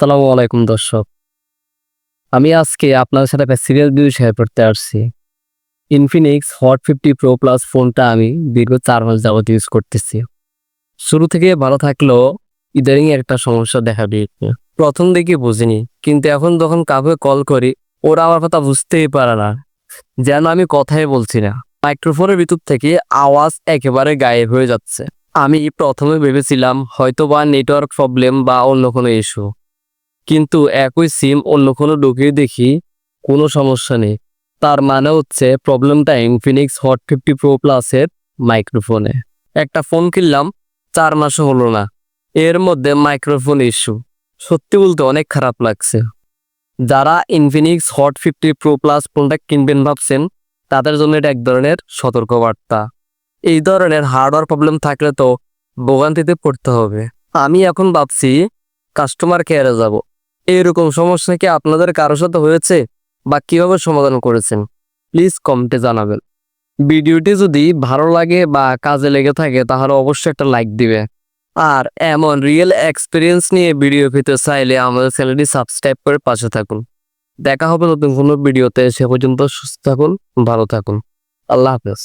আসসালামু আলাইকুম দর্শক। আমি আজকে আপনাদের সাথে একটা সিরিয়াল ভিডিও শেয়ার করতে আসছি। Infinix Hot fifty Pro Plus ফোনটা আমি দীর্ঘ চার মাস যাবত ইউজ করতেছি। শুরু থেকে ভালো থাকলেও ইদারিং একটা সমস্যা দেখা দিয়েছে। প্রথম দিকে বুঝিনি, কিন্তু এখন যখন কাউকে কল করি, ওরা আমার কথা বুঝতেই পারে না। যেন আমি কথাই বলছি না। মাইক্রোফোনের ভিতর থেকে আওয়াজ একেবারে গায়েব হয়ে যাচ্ছে। আমি প্রথমে ভেবেছিলাম হয়তো বা নেটওয়ার্ক প্রবলেম বা অন্য কোনো ইস্যু কিন্তু একই সিম অন্য কোনো ঢুকিয়ে দেখি কোনো সমস্যা নেই। তার মানে হচ্ছে প্রবলেমটা ইনফিনিক্স হট ফিফটি প্রো প্লাসের মাইক্রোফোনে। একটা ফোন কিনলাম, চার মাসও হলো না। এর মধ্যে মাইক্রোফোন ইস্যু সত্যি বলতে অনেক খারাপ লাগছে। যারা Infinix Hot fifty Pro Plus ফোনটা কিনবেন ভাবছেন, তাদের জন্য এটা এক ধরনের সতর্কবার্তা। এই ধরনের হার্ডওয়্যার প্রবলেম থাকলে তো ভোগান্তিতে পড়তে হবে। আমি এখন ভাবছি কাস্টমার কেয়ারে যাব। এরকম সমস্যা কি আপনাদের কারোর সাথে হয়েছে বা কীভাবে সমাধান করেছেন? প্লিজ কমেন্টে জানাবেন। ভিডিওটি যদি ভালো লাগে বা কাজে লেগে থাকে তাহলে অবশ্যই একটা লাইক দিবে। আর এমন রিয়েল এক্সপিরিয়েন্স নিয়ে ভিডিও পেতে চাইলে আমাদের চ্যানেলটি সাবস্ক্রাইব করে পাশে থাকুন। দেখা হবে নতুন কোনো ভিডিওতে, সে পর্যন্ত সুস্থ থাকুন, ভালো থাকুন। আল্লাহ হাফেজ।